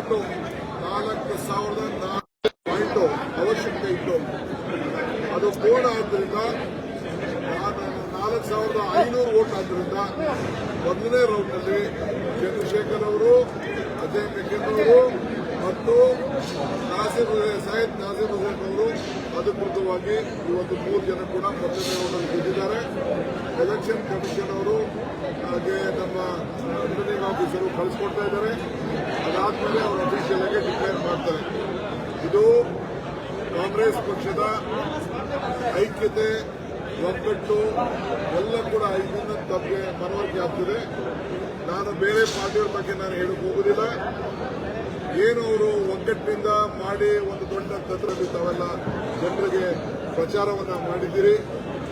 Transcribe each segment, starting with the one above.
ಒಟ್ಟು ನಾಲ್ಕು ಸಾವಿರದ ನಾಲ್ಕು ಪಾಯಿಂಟು ಅವಶ್ಯಕತೆ ಇತ್ತು. ಅದು ಪೂರ್ಣ ಆದ್ದರಿಂದ ನಾಲ್ಕು ಸಾವಿರದ ಐನೂರು ಓಟ್ ಆದ್ದರಿಂದ ಮೊದಲನೇ ರೌಂಡ್ನಲ್ಲಿ ಚಂದ್ರಶೇಖರ್ ಅವರು, ಅಜಯ್ ಅವರು ಮತ್ತು ನಾಸಿರ್ ಸೈಯದ್ ನಾಸಿರ್ ಹುಸೇನ್ ಅವರು ಅಧಿಕೃತವಾಗಿ ಇವತ್ತು ಮೂರು ಜನ ಕೂಡ ರೌಂಡಲ್ಲಿ ಗೆದ್ದಿದ್ದಾರೆ. ಎಲೆಕ್ಷನ್ ಕಮಿಷನ್ ಅವರು, ಹಾಗೆ ನಮ್ಮ ರಿಟರ್ನಿಂಗ್ ಆಫೀಸರು ಕಳಿಸ್ಕೊಡ್ತಾ ಇದ್ದಾರೆ. ಅದಾದ್ಮೇಲೆ ಅವರು ಅಫಿಷಿಯಲ್ ಆಗಿ ಡಿಕ್ಲೇರ್ ಮಾಡ್ತಾರೆ. ಇದು ಕಾಂಗ್ರೆಸ್ ಪಕ್ಷದ ಐಕ್ಯತೆ, ಒಗ್ಗಟ್ಟು, ಎಲ್ಲ ಕೂಡ ಇದನ್ನ ತಮಗೆ ಮನವರಿಕೆ ಆಗ್ತದೆ. ನಾನು ಬೇರೆ ಪಾರ್ಟಿಯವ್ರ ಬಗ್ಗೆ ನಾನು ಹೇಳಕ್ ಹೋಗುದಿಲ್ಲ. ಏನು ಅವರು ಒಗ್ಗಟ್ಟಿನಿಂದ ಮಾಡಿ ಒಂದು ದೊಡ್ಡ ತಂತ್ರದಲ್ಲಿ ತಾವೆಲ್ಲ ಜನರಿಗೆ ಪ್ರಚಾರವನ್ನ ಮಾಡಿದ್ದೀರಿ.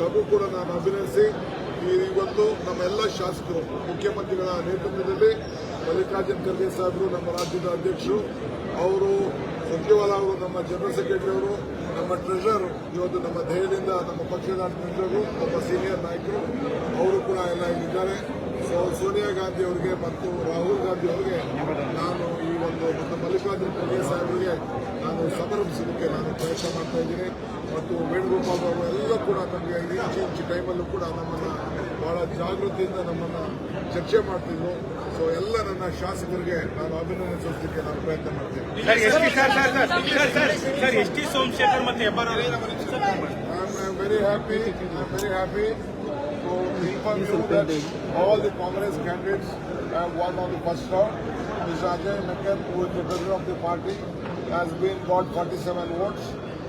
ತಗೂ ಕೂಡ ನಾನು ಅಭಿನಂದಿಸಿ. ಇವತ್ತು ನಮ್ಮೆಲ್ಲ ಶಾಸಕರು, ಮುಖ್ಯಮಂತ್ರಿಗಳ ನೇತೃತ್ವದಲ್ಲಿ ಮಲ್ಲಿಕಾರ್ಜುನ್ ಖರ್ಗೆ ಸಾಹೇಬರು, ನಮ್ಮ ರಾಜ್ಯದ ಅಧ್ಯಕ್ಷರು, ಅವರು ಸಚಿವಾಲ ಅವರು, ನಮ್ಮ ಜನರಲ್ ಸೆಕ್ರೆಟರಿ ಅವರು, ನಮ್ಮ ಟ್ರೆಷರ್ ಇವತ್ತು ನಮ್ಮ ಧೈರ್ಯದಿಂದ ನಮ್ಮ ಪಕ್ಷದ ಟ್ರೆಷರು ನಮ್ಮ ಸೀನಿಯರ್ ನಾಯಕರು, ಅವರು ಕೂಡ ಎಲ್ಲ ಇಲ್ಲಿದ್ದಾರೆ. ಸೋನಿಯಾ ಗಾಂಧಿ ಅವರಿಗೆ ಮತ್ತು ರಾಹುಲ್ ಗಾಂಧಿ ಅವರಿಗೆ ನಾನು ಈ ಒಂದು ಮತ್ತು ಮಲ್ಲಿಕಾರ್ಜುನ್ ಖರ್ಗೆ ಸಾಹೇಬರಿಗೆ ನಾನು ಸಮರ್ಪಿಸಲಿಕ್ಕೆ ನಾನು ಪ್ರಯತ್ನ ಮಾಡ್ತಾ ಇದ್ದೀನಿ ಮತ್ತು ವೇಣುಗೋಪಾಲ್ ಅವರು ಎಲ್ಲ ಕೂಡ ನಮಗೆ ಇಂಚು ಇಂಚು ಟೈಮಲ್ಲೂ ಕೂಡ ನಮ್ಮನ್ನು ಬಹಳ ಜಾಗೃತಿಯಿಂದ ನಮ್ಮನ್ನು ಚರ್ಚೆ ಮಾಡ್ತಿದ್ರು ಸೊ ಎಲ್ಲ ನನ್ನ ಶಾಸಕರಿಗೆ ನಾನು ಅಭಿನಂದನೆ ಸಲ್ಲಿಸಲಿಕ್ಕೆ ನಾನು ಪ್ರಯತ್ನ ಮಾಡ್ತೀನಿ S T sir sir sir sir sir all the T Somashekhar ಮತ್ತೆ Hebbar on the very happy. I'm very happy to inform you that all the Congress candidates have won on the first round. Mr. Ajay Mekkan, who is the president of the party, has been got 47 votes.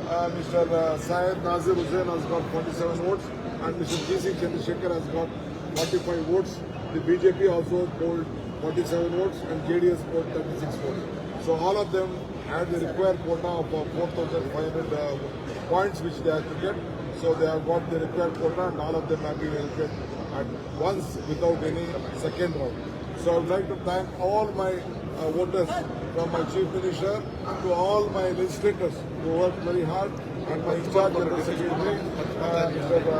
Uh, Mr. Uh, Syed Nazir Hussain has got 47 votes, and Mr. G.C. Chandrasekhar has got 45 votes. The BJP also polled 47 votes, and JDS polled 36 votes. So all of them had the required quota of uh, 4,500 uh, points which they have to get. So they have got the required quota and all of them have been elected at once without any second round. So I would like to thank all my uh, voters from my chief minister to all my legislators who worked very hard and my in charge general secretary, uh, Mr. Uh,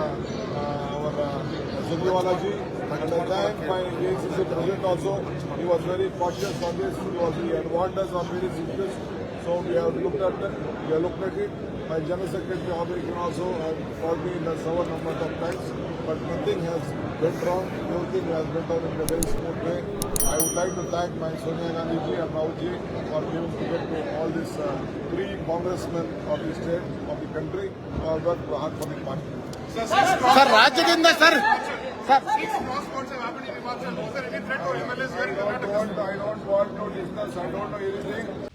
uh, our uh. And I thank my ACC president also. He was very cautious on this. He was he had warned us on various issues. So we have looked at it. We have looked at it. My general secretary also have called me in a several number of times, but nothing has went wrong. Everything has went on in a very smooth way. I would like to thank my Sonia Gandhi and Raoji for giving ticket to all these uh, three congressmen of the state, of the country, who have worked hard for the party. Sir, sir sir. Sir. Six have happened in Himachal. There any threat to I don't want to discuss. I don't know anything.